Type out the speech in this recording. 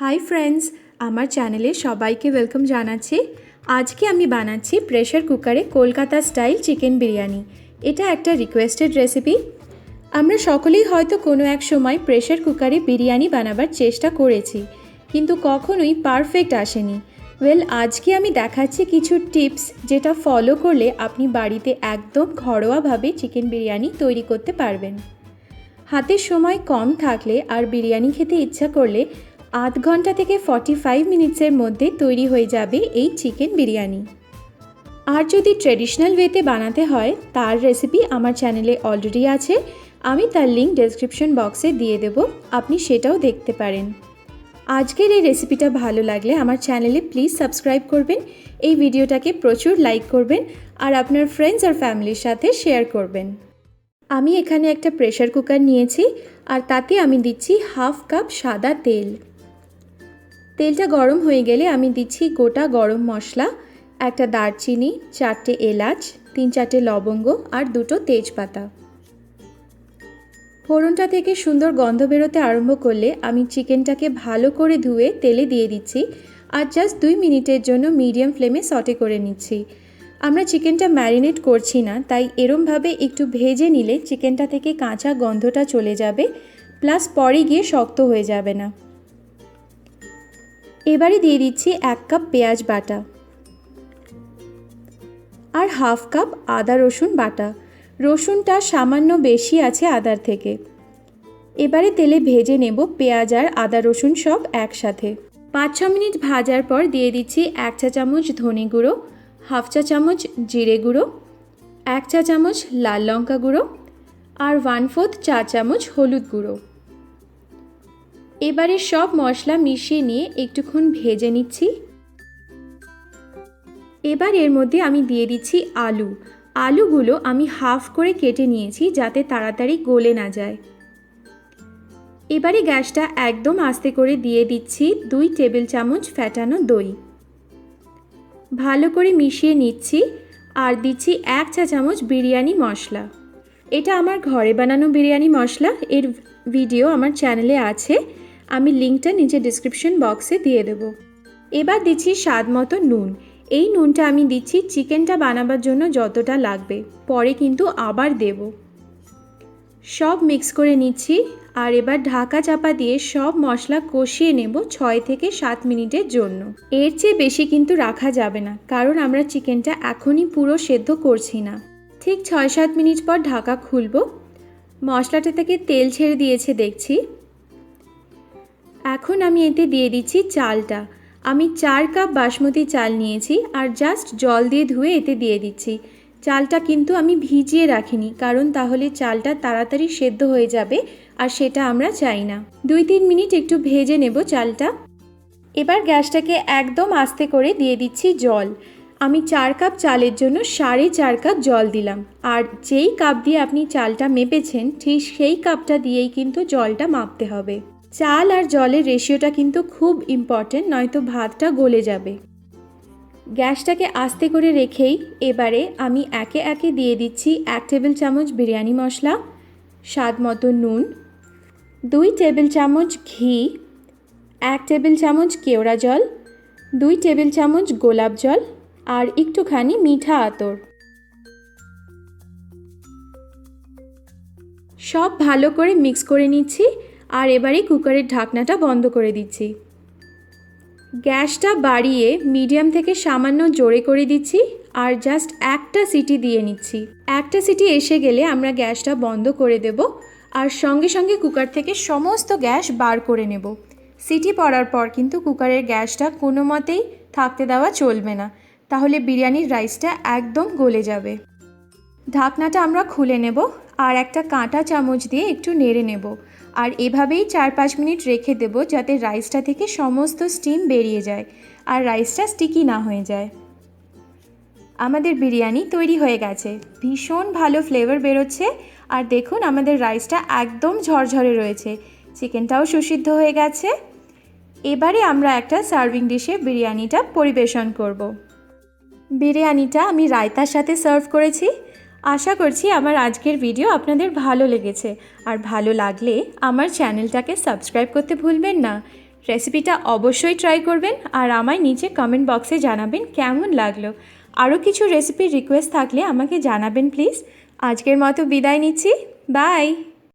Hi friends, আমার চ্যানেলে সবাইকে ওয়েলকাম জানাচ্ছি। আজকে আমি বানাচ্ছি প্রেশার কুকারে কলকাতা স্টাইল চিকেন বিরিয়ানি। এটা একটা রিকোয়েস্টেড রেসিপি আমরা সকলেই হয়তো কোনো এক সময় প্রেশার কুকারে বিরিয়ানি বানাবার চেষ্টা করেছি, কিন্তু কখনোই পারফেক্ট আসেনি। ওয়েল আজকে আমি দেখাচ্ছি কিছু টিপস যেটা ফলো করলে আপনি বাড়িতে একদম ঘরোয়াভাবে চিকেন বিরিয়ানি তৈরি করতে পারবেন। হাতের সময় কম থাকলে আর বিরিয়ানি খেতে ইচ্ছা করলে আধ ঘণ্টা থেকে ফর্টি ফাইভ মিনিটসের মধ্যে তৈরি হয়ে যাবে এই চিকেন বিরিয়ানি। আর যদি ট্রেডিশনাল ওয়েতে বানাতে হয়, তার রেসিপি আমার চ্যানেলে অলরেডি আছে। আমি তার লিঙ্ক ডেসক্রিপশন বক্সে দিয়ে দেব, আপনি সেটাও দেখতে পারেন। আজকের এই রেসিপিটা ভালো লাগলে আমার চ্যানেলে প্লিজ সাবস্ক্রাইব করবেন, এই ভিডিওটাকে প্রচুর লাইক করবেন, আর আপনার ফ্রেন্ডস আর ফ্যামিলির সাথে শেয়ার করবেন। আমি এখানে একটা প্রেশার কুকার নিয়েছি, আর তাতে আমি দিচ্ছি হাফ কাপ সাদা তেল। তেলটা গরম হয়ে গেলে আমি দিচ্ছি গোটা গরম মশলা, একটা দারচিনি, চারটে এলাচ, তিন চারটে লবঙ্গ আর দুটো তেজপাতা। ফোড়নটা থেকে সুন্দর গন্ধ বেরোতে আরম্ভ করলে আমি চিকেনটাকে ভালো করে ধুয়ে তেলে দিয়ে দিচ্ছি আর জাস্ট দুই মিনিটের জন্য মিডিয়াম ফ্লেমে সটে করে নিচ্ছি। আমরা চিকেনটা ম্যারিনেট করছি না, তাই এরমভাবে একটু ভেজে নিলে চিকেনটা থেকে কাঁচা গন্ধটা চলে যাবে, প্লাস পরে গিয়ে শক্ত হয়ে যাবে না। এবারে দিয়ে দিচ্ছি এক কাপ পেঁয়াজ বাটা আর হাফ কাপ আদা রসুন বাটা। রসুনটা সামান্য বেশি আছে আদার থেকে। এবারে তেলে ভেজে নেব পেঁয়াজ আর আদা রসুন সব একসাথে। পাঁচ ছ মিনিট ভাজার পর দিয়ে দিচ্ছি এক চা চামচ ধনে গুঁড়ো, হাফ চা চামচ জিরে গুঁড়ো, এক চা চামচ লাল লঙ্কা গুঁড়ো আর ওয়ান ফোর্থ চা চামচ হলুদ গুঁড়ো। এবারে সব মশলা মিশিয়ে নিয়ে একটুক্ষণ ভেজে নিচ্ছি। এবার এর মধ্যে আমি দিয়ে দিচ্ছি আলু। আলুগুলো আমি হাফ করে কেটে নিয়েছি যাতে তাড়াতাড়ি গলে না যায়। এবারে গ্যাসটা একদম আস্তে করে দিয়ে দিচ্ছি দুই টেবিল চামচ ফ্যাটানো দই। ভালো করে মিশিয়ে নিচ্ছি আর দিচ্ছি এক চা চামচ বিরিয়ানি মশলা। এটা আমার ঘরে বানানো বিরিয়ানি মশলা। এর ভিডিও আমার চ্যানেলে আছে। আমি লিঙ্কটা নিচে ডিসক্রিপশন বক্সে দিয়ে দেব। এবার দিচ্ছি স্বাদ মতো নুন। এই নুনটা আমি দিচ্ছি চিকেনটা বানাবার জন্য যতটা লাগবে, পরে কিন্তু আবার দেব। সব মিক্স করে নিচ্ছি, আর এবার ঢাকা চাপা দিয়ে সব মশলা কষিয়ে নেব ছয় থেকে সাত মিনিটের জন্য। এর চেয়ে বেশি কিন্তু রাখা যাবে না, কারণ আমরা চিকেনটা এখনই পুরো সেদ্ধ করছি না। ঠিক ছয় সাত মিনিট পর ঢাকা খুলব। মশলাটা থেকে তেল ছেড়ে দিয়েছে দেখছি। এখন আমি এতে দিয়ে দিচ্ছি চালটা। আমি চার কাপ বাসমতি চাল নিয়েছি আর জাস্ট জল দিয়ে ধুয়ে এতে দিয়ে দিচ্ছি। চালটা কিন্তু আমি ভিজিয়ে রাখিনি, কারণ তাহলে চালটা তাড়াতাড়ি সেদ্ধ হয়ে যাবে আর সেটা আমরা চাই না। দুই তিন মিনিট একটু ভেজে নেব চালটা। এবার গ্যাসটাকে একদম আস্তে করে দিয়ে দিচ্ছি জল। আমি চার কাপ চালের জন্য সাড়ে চার কাপ জল দিলাম। আর যেই কাপ দিয়ে আপনি চালটা মেপেছেন, ঠিক সেই কাপটা দিয়েই কিন্তু জলটা মাপতে হবে। চাল আর জলের রেশিওটা কিন্তু খুব ইম্পর্টেন্ট নয়তো ভাতটা গলে যাবে। গ্যাসটাকে আস্তে করে রেখেই এবারে আমি একে একে দিয়ে দিচ্ছি এক টেবিল চামচ বিরিয়ানি মশলা, স্বাদ মতো নুন, দুই টেবিল চামচ ঘি, এক টেবিল চামচ কেওড়া জল, দুই টেবিল চামচ গোলাপ জল আর একটুখানি মিঠা আতর। সব ভালো করে মিক্স করে নিচ্ছি। আর এবারে কুকারের ঢাকনাটা বন্ধ করে দিচ্ছি। গ্যাসটা বাড়িয়ে মিডিয়াম থেকে সামান্য জোরে করে দিচ্ছি আর জাস্ট একটা সিটি দিয়ে নিচ্ছি। একটা সিটি এসে গেলে আমরা গ্যাসটা বন্ধ করে দেব আর সঙ্গে সঙ্গে কুকার থেকে সমস্ত গ্যাস বার করে নেব। সিটি পড়ার পর কিন্তু কুকারের গ্যাসটা কোনো মতেই থাকতে দেওয়া চলবে না। তাহলে বিরিয়ানির রাইসটা একদম গলে যাবে। ঢাকনাটা আমরা খুলে নেব। আর একটা কাঁটা চামচ দিয়ে একটু নেড়ে নেব। আর এভাবেই চার পাঁচ মিনিট রেখে দেব যাতে রাইসটা থেকে সমস্ত স্টিম বেরিয়ে যায় আর রাইসটা স্টিকি না হয়ে যায়। আমাদের বিরিয়ানি তৈরি হয়ে গেছে। ভীষণ ভালো ফ্লেভার বেরোচ্ছে আর দেখুন আমাদের রাইসটা একদম ঝরঝরে রয়েছে। চিকেনটাও সুসিদ্ধ হয়ে গেছে। এবারে আমরা একটা সার্ভিং ডিশে বিরিয়ানিটা পরিবেশন করব। বিরিয়ানিটা আমি রায়তার সাথে সার্ভ করেছি। আশা করছি আমার আজকের ভিডিও আপনাদের ভালো লেগেছে। আর ভালো লাগলে আমার চ্যানেলটাকে সাবস্ক্রাইব করতে ভুলবেন না। রেসিপিটা অবশ্যই ট্রাই করবেন আর আমায় নিচে কমেন্ট বক্সে জানাবেন কেমন লাগল। আরও কিছু রেসিপির রিকোয়েস্ট থাকলে আমাকে জানাবেন প্লিজ। আজকের মতো বিদায় নিচ্ছি। বাই!